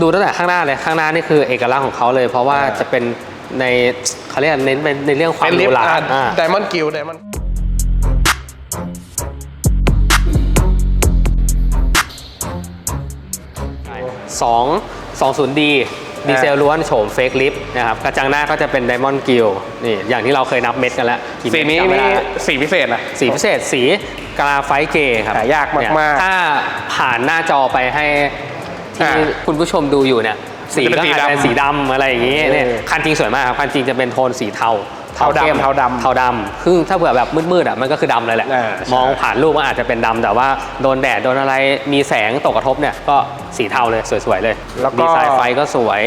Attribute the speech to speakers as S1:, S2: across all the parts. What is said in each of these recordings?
S1: ดูตั้งแต่ข้างหน้าเลยข้างหน้านี่คือเอกลักษณ์ของเขาเลย เพราะว่า
S2: อ่า
S1: จะเป็นในเขาเรียกเน้นเป็นในเรื่องความ
S2: เป็น
S1: ห
S2: ลิ
S1: รู
S2: ฟต์
S1: หรา
S2: อ่า
S1: อ่า
S2: ไดมอนด์กิลไดมอนด์
S1: สองสองศูนย์ดีดีเซลล้วนโฉมเฟกลิฟนะครับกระจังหน้าก็จะเป็นไดมอนด์กิลนี่อย่างที่เราเคยนับเม็ดกันแล้วกี่
S2: สี
S1: เม็ด
S2: นี้
S1: จำไม่
S2: นี่
S1: ได้ละ
S2: สีพิเศษนะ
S1: สีพิเศษสีกราไฟต์เกย์ครับ
S2: หายากมากๆ
S1: เนี่ยถ้าผ่านหน้าจอไปให้ ที่
S2: อ่า
S1: คุณผู้ชมดูอยู่เนี่ยสีก็
S2: เป็นสี
S1: อาจจะเป็น
S2: ดำ
S1: สีดำอะไรอย่างงี้เนี่ย
S2: เออ
S1: คันจริงสวยมากครับคันจริงจะเป็นโทนสีเทา
S2: เทาดำ
S1: เข้ม
S2: เทาดำ
S1: เทาดำซึ่งถ้าเผื่อแบบมืดๆอะมันก็คือดำเลยแหละ
S2: อ่าใช่
S1: มองผ่านรูปมันอาจจะเป็นดำแต่ว่าโดนแดดโดนอะไรมีแสงตกกระทบเนี่ยก็สีเทาเลยสวยๆเลย
S2: แล้วก็
S1: ดีไซน์ไฟก็สวย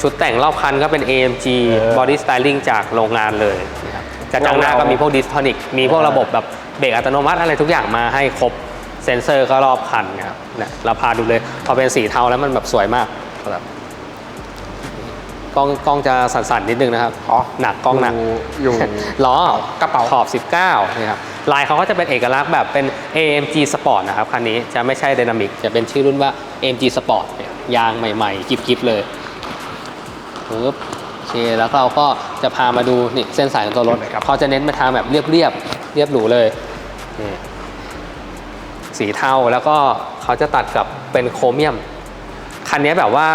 S1: ชุดแต่งรอบคันก็เป็น AMG
S2: เออ
S1: Body Styling จากโรงงานเลยนะครับกระจังหน้าก็มีพวกดิสโทนิกมีพวกระบบแบบเบรกอัตโนมัติอะไรทุกอย่างมาให้ครบ เซ็นเซอร์ก็รอบคันครับเนี่ยเราพาดูเลยพอเป็นสีเทาแล้วมันแบบสวยมากแบบกล้องกล้องจะสั่นๆนิดนึงนะครับ
S2: อ๋อ
S1: หนักกล้องหนัก
S2: อยู่
S1: ล้อก
S2: ระเป๋า
S1: ขอบ 19นะครับลายเขาก็จะเป็นเอกลักษณ์แบบเป็น AMG Sport นะครับคันนี้จะไม่ใช่ Dynamic จะเป็นชื่อรุ่นว่า AMG Sport เนี่ยยางใหม่ๆกิบๆเลยปึ๊บโอเคแล้วเราก็จะพามาดูนี่เส้นสายของตัวรถ
S2: เห็นไหมครับ
S1: เขาจะเน้นไปทางแบบเรียบๆเรียบหรูเลยนี่ สีเทาแล้วก็เขาจะตัดกับเป็นโครเมียม คันนี้แบบว่า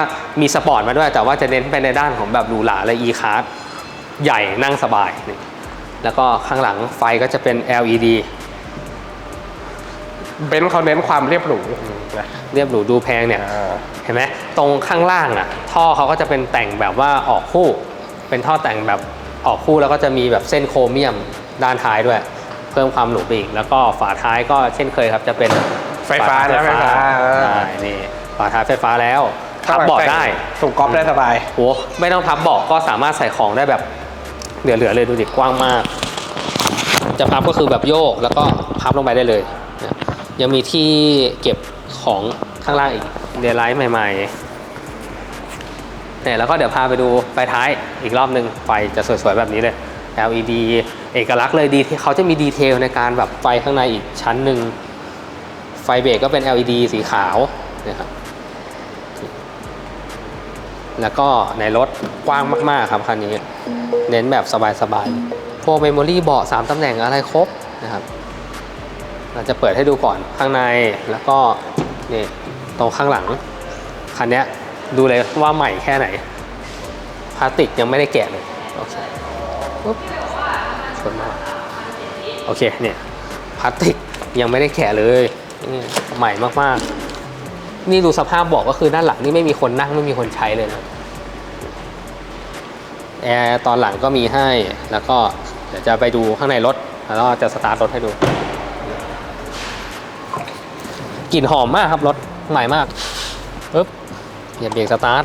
S1: มีสปอร์ตมาด้วย แต่ว่าจะเน้นไปในด้านของแบบหรูหราและ e-card ใหญ่นั่งสบายนี่แล้วก็ข้างหลังไฟก็จะเป็น LED
S2: เบนซ์เขาเน้นความเรียบหรูนะ
S1: เรียบหรูดูแพงเนี่ย
S2: อ่า
S1: เห็นไหมตรงข้างล่างอะ ท่อเขาก็จะเป็นแต่งแบบว่าออกคู่ เป็นท่อแต่งแบบออกคู่แล้วก็จะมีแบบเส้นโครเมียมด้านท้ายด้วย เพิ่มความหรูไปอีก แล้วก็ฝาท้ายก็เช่นเคยครับจะเป็น
S2: ไฟฟ้านะไฟฟ้า
S1: ใช่นี่ฝาท้ายไฟฟ้าแล้วทับเบาะได้
S2: ส่งก๊อฟได้สบาย
S1: โอ้ไม่ต้องพับเบาะก็สามารถใส่ของได้แบบเหลือๆเลยดูดิกว้างมาก จะพับก็คือแบบโยกแล้วก็พับลงไปได้เลยนะยังมีที่เก็บของข้างล่างอีกเดลไลท์ใหม่ๆเนี่ยแล้วก็เดี๋ยวพาไปดูไฟท้ายอีกรอบหนึ่งไฟจะสวยๆแบบนี้เลย LED เอกลักษณ์เลยดีเขาจะมีดีเทลในการแบบไฟข้างในอีกชั้นหนึ่ง ไฟเบรกก็เป็น LED สีขาวนะครับแล้วก็ในรถกว้างมากๆครับคันนี้ เน้นแบบสบายๆพวกเมมโมรี่เบาะ3ตำแหน่งอะไรครบนะครับเราจะเปิดให้ดูก่อนข้างในแล้วก็นี่ตรงข้างหลัง คันนี้ดูเลยว่าใหม่แค่ไหนพลาสติกยังไม่ได้แกะเลยโอเค ปุ๊บสวยมาโอเคเนี่ยพลาสติกยังไม่ได้แกะเลยใหม่มากๆ นี่ดูสภาพบอกก็คือด้านหลังนี่ไม่มีคนนั่งไม่มีคนใช้เลยนะแอร์ตอนหลังก็มีให้แล้วก็เดี๋ยวจะไปดูข้างในรถแล้วก็จะสตาร์ทรถให้ดูกลิ่นหอมมากครับรถใหม่มากปึ๊บเหยียบเบรกสตาร์ท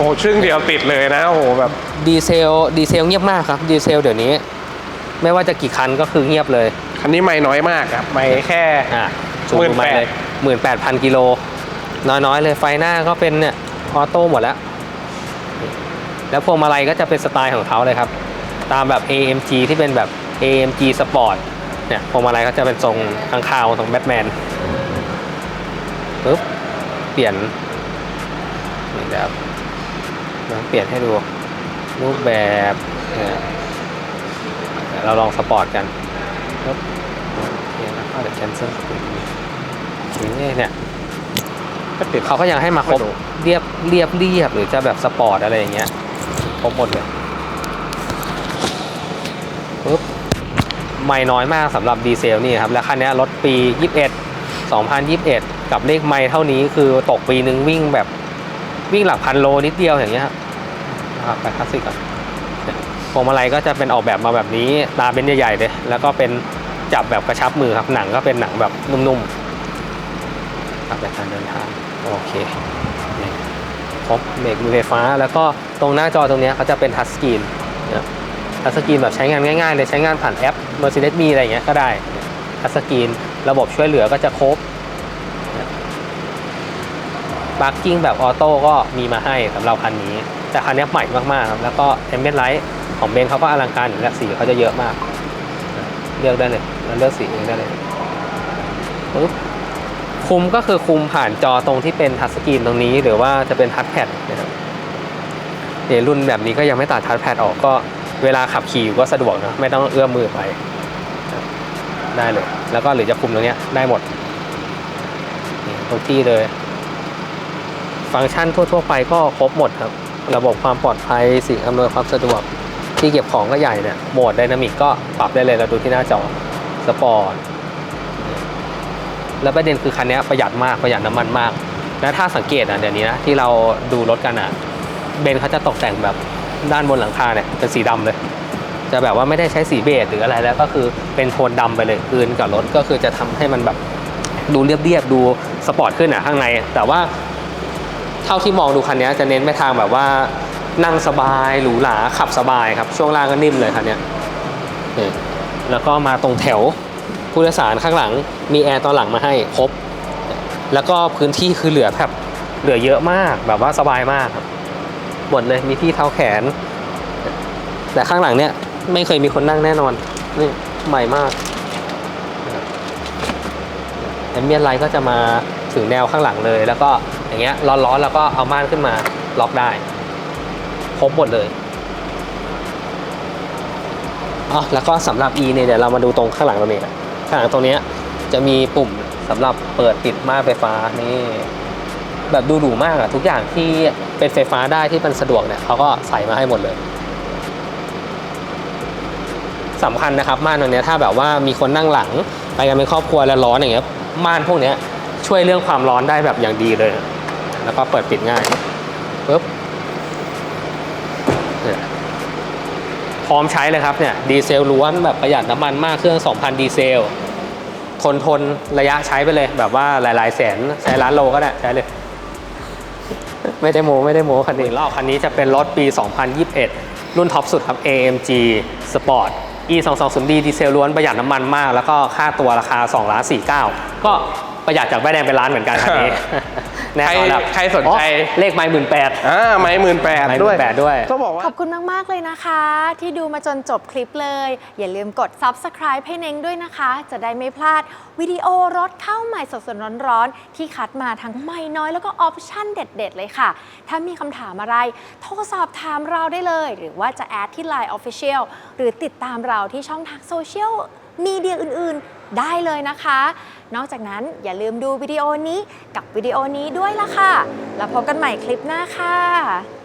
S2: อ้ชึ่งเดียวติดเลยนะโอ้โหแบบ
S1: ดีเซลดีเซลเงียบมากครับดีเซลเดี๋ยวนี้ ไม่ว่าจะกี่คันก็คือเงียบเลย
S2: คันนี้ไม่น้อยมากครับไม่แค่
S1: อะจูงดูมา
S2: 18,000
S1: เลยหมื่นแปดพันกิโลน้อยๆเลยไฟหน้าก็เป็นเนี่ยออโต้หมดแล้ว แล้วพวงมาลัยก็จะเป็นสไตล์ของเขาเลยครับ ตามแบบ AMG ที่เป็นแบบ AMG Sport เนี่ยพวงมาลัยก็จะเป็นทรงข้างคาวทรงแบทแมนปึ๊บเปลี่ยนนี่แบบ ลองเปลี่ยนให้ดูรูปแบบเราลองสปอร์ตกันปึ๊บโอเคแล้วก็เดี๋ยว cancel โอเคเนี่ยก็ติดเขาก็ยังให้มาครบเรียบเรียบเรียบหรือจะแบบสปอร์ตอะไรอย่างเงี้ยครบหมดเลยปึ๊บไม่น้อยมากสำหรับดีเซลนี่ครับแล้วคันนี้รถปี 21 2021 กับเลขไม่เท่านี้คือตกปีนึงวิ่งแบบวิ่งหลักพันโลนิดเดียวอย่างเงี้ยครับ อะไปคลาสสิกก่อนเนี่ยพวงมาลัยก็จะเป็นออกแบบมาแบบนี้ตาเป็นใหญ่ๆเลยแล้วก็เป็นจับแบบกระชับมือครับหนังก็เป็นหนังแบบนุ่มๆครับแบบการเดินทางโอเคครบเบรกมือไฟฟ้า แล้วก็ตรงหน้าจอตรงนี้เขาจะเป็นทัชสกรีนทัชสกรีนแบบใช้งานง่ายๆเลยใช้งานผ่านแอป Mercedes มีอะไรเงี้ยก็ได้ทัชสกรีนระบบช่วยเหลือก็จะครบปาร์กิ้งแบบออโต้ก็มีมาให้สำหรับคันนี้ แต่คันนี้ใหม่มากๆครับแล้วก็เอมเบนไลท์ของเบนเขาก็อลังการอยู่แล้วสีเขาจะเยอะมาก เลือกได้เลยเราเลือกสีเองได้เลยปึ๊บคุมก็คือคุมผ่านจอตรงที่เป็นทัชสกรีนตรงนี้ หรือว่าจะเป็นทัชแพดนะครับเนี่ยรุ่นแบบนี้ก็ยังไม่ตัดทัชแพดออกก็เวลาขับขี่ก็สะดวกนะไม่ต้องเอื้อมมือไป ได้เลย แล้วก็หรือจะคุมตรงนี้ได้หมดทุกที่เลย ฟังก์ชันทั่ว ๆ ไปก็ครบหมดครับ ระบบความปลอดภัยสิ่งอำนวยความสะดวกที่เก็บของก็ใหญ่เนี่ยโหมดไดนามิกก็ปรับได้เลยเราดูที่หน้าจอสปอร์ตแล้วประเด็นคือคันนี้ประหยัดมากประหยัดน้ำมันมากและถ้าสังเกตอะเดี๋ยวนี้นะที่เราดูรถกันอะเบนเขาจะตกแต่งแบบด้านบนหลังคาเนี่ยเป็นสีดำเลย จะแบบว่าไม่ได้ใช้สีเบจหรืออะไรแล้วก็คือเป็นโทนดำไปเลยคืนกับรถก็คือจะทำให้มันแบบดูเรียบๆดูสปอร์ตขึ้นอะข้างใน แต่ว่า เท่าที่มองดูคันนี้จะเน้นไปทางแบบว่านั่งสบายหรูหราขับสบายครับ ช่วงล่างก็นิ่มเลยคันนี้แล้วก็มาตรงแถวผู้โดยสารข้างหลัง มีแอร์ตอนหลังมาให้ครบ แล้วก็พื้นที่คือเหลือแบบเหลือเยอะมากแบบว่าสบายมากครับหมดเลยมีที่เท้าแขน แต่ข้างหลังเนี่ยไม่เคยมีคนนั่งแน่นอนนี่ใหม่มากแอมเบียนไลท์ก็จะมาถึงแนวข้างหลังเลย แล้วก็ อย่างเงี้ยร้อนๆแล้วก็เอาม่านขึ้นมาล็อกได้ ครบหมดเลยอ๋อแล้วก็สำหรับ E เนี่ยเดี๋ยวเรามาดูตรงข้างหลังตรงนี้ข้างหลังตรงเนี้ยจะมีปุ่มสำหรับเปิดปิดม่านไฟฟ้านี่แบบดูหรูมากอะทุกอย่างที่เป็นไฟฟ้าได้ที่มันสะดวกเนี่ยเขาก็ใส่มาให้หมดเลยสำคัญนะครับม่านตรงเนี้ยถ้าแบบว่ามีคนนั่งหลัง ไปกันเป็นครอบครัวแล้วร้อนอย่างเงี้ยม่านพวกเนี้ยช่วยเรื่องความร้อนได้แบบอย่างดีเลย แล้วก็เปิดปิดง่ายปึ๊บเนี่ยพร้อมใช้เลยครับเนี่ยดีเซลล้วนแบบประหยัดน้ำมันมากเครื่อง 2,000 ดีเซลทนทนระยะใช้ไปเลย แบบว่าหลาย ๆ แสนใช้ล้านโลก็ได้ใช้เลย ไม่ได้โมไม่ได้โมคันนี้รอบคันนี้จะเป็นรถปี 2021 รุ่นท็อปสุดครับ AMG Sport E 2 2 0 D ดีเซลล้วนประหยัดน้ำมันมาก แล้วก็ค่าตัวราคา2ล้าน49ก็ประหยัดจากใบแดงเป็นล้านเหมือนกันคันนี้ น่นอนครับ
S2: ใครใครสนใจ
S1: อ๋อเลขไม่หมื่นแปด
S2: อ่าไม้หมื่นแปด
S1: ไม้
S2: ด้วย
S1: 18ด้วย
S2: ต้องบอกว่า
S3: ขอบคุณมาก ๆ เลยนะคะ ที่ดูมาจนจบคลิปเลย อย่าลืมกด Subscribe ให้เน้งด้วยนะคะ จะได้ไม่พลาดวิดีโอรถเข้าใหม่สดๆร้อนๆ ที่คัดมาทั้งใหม่น้อยแล้วก็ออปชั่นเด็ด ๆ เลยค่ะ ถ้ามีคำถามอะไร โทรสอบถามเราได้เลย หรือว่าจะแอดที่ Line Official หรือติดตามเราที่ช่องทางโซเชียล มีเดียอื่นๆ ได้เลยนะคะ นอกจากนั้นอย่าลืมดูวิดีโอนี้กับวิดีโอนี้ด้วยล่ะค่ะ แล้วพบกันใหม่คลิปหน้าค่ะ